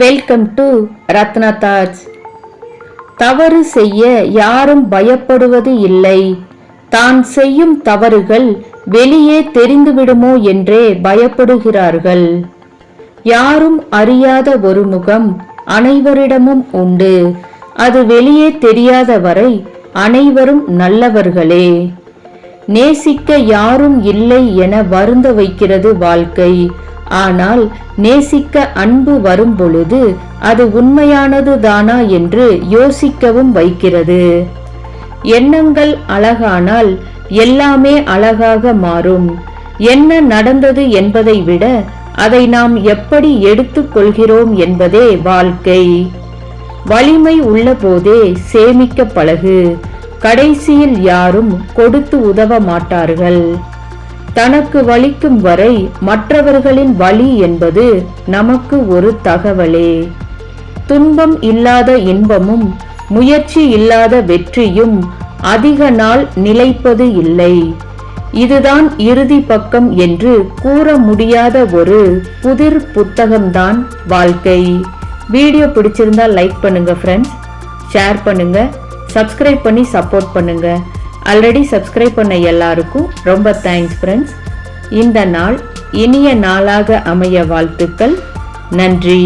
Welcome to Ratna Taj தவறு செய்ய யாரும் பயப்படுவது இல்லை. தான் செய்யும் தவறுகள் வெளியே தெரிந்துவிடுமோ என்றே பயப்படுகிறார்கள். யாரும் அறியாத ஒரு முகம் அனைவரிடமும் உண்டு. அது வெளியே தெரியாத வரை அனைவரும் நல்லவர்களே. நேசிக்க யாரும் இல்லை என வருந்த வைக்கிறது வாழ்க்கை. ஆனால் நேசிக்க அன்பு வரும் பொழுது அது உண்மையானது தானா என்று யோசிக்கவும் வைக்கிறது. எண்ணங்கள் அழகானால் எல்லாமே அழகாக மாறும். என்ன நடந்தது என்பதை விட அதை நாம் எப்படி எடுத்துக்கொள்கிறோம் என்பதே வாழ்க்கை. வலிமை உள்ள போதே சேமிக்க பழகு. கடைசியில் யாரும் கொடுத்து உதவ மாட்டார்கள். தனக்கு வலிக்கும் வரை மற்றவர்களின் வலி என்பது நமக்கு ஒரு தகவலே. துன்பம் இல்லாத இன்பமும் முயற்சி இல்லாத வெற்றியும் அதிக நாள் நிலைப்பது இல்லை. இதுதான் இறுதி பக்கம் என்று கூற முடியாத ஒரு புதிர் புத்தகம்தான் வாழ்க்கை. வீடியோ பிடிச்சிருந்தா லைக் பண்ணுங்க ஃப்ரெண்ட்ஸ் ஷேர் பண்ணுங்க. சப்ஸ்கிரைப் பண்ணி சப்போர்ட் பண்ணுங்க. ஆல்ரெடி சப்ஸ்கிரைப் பண்ண எல்லாருக்கும் ரொம்ப தேங்க்ஸ் ஃப்ரெண்ட்ஸ் இந்த நாள் இனிய நாளாக அமைய வாழ்த்துக்கள். நன்றி.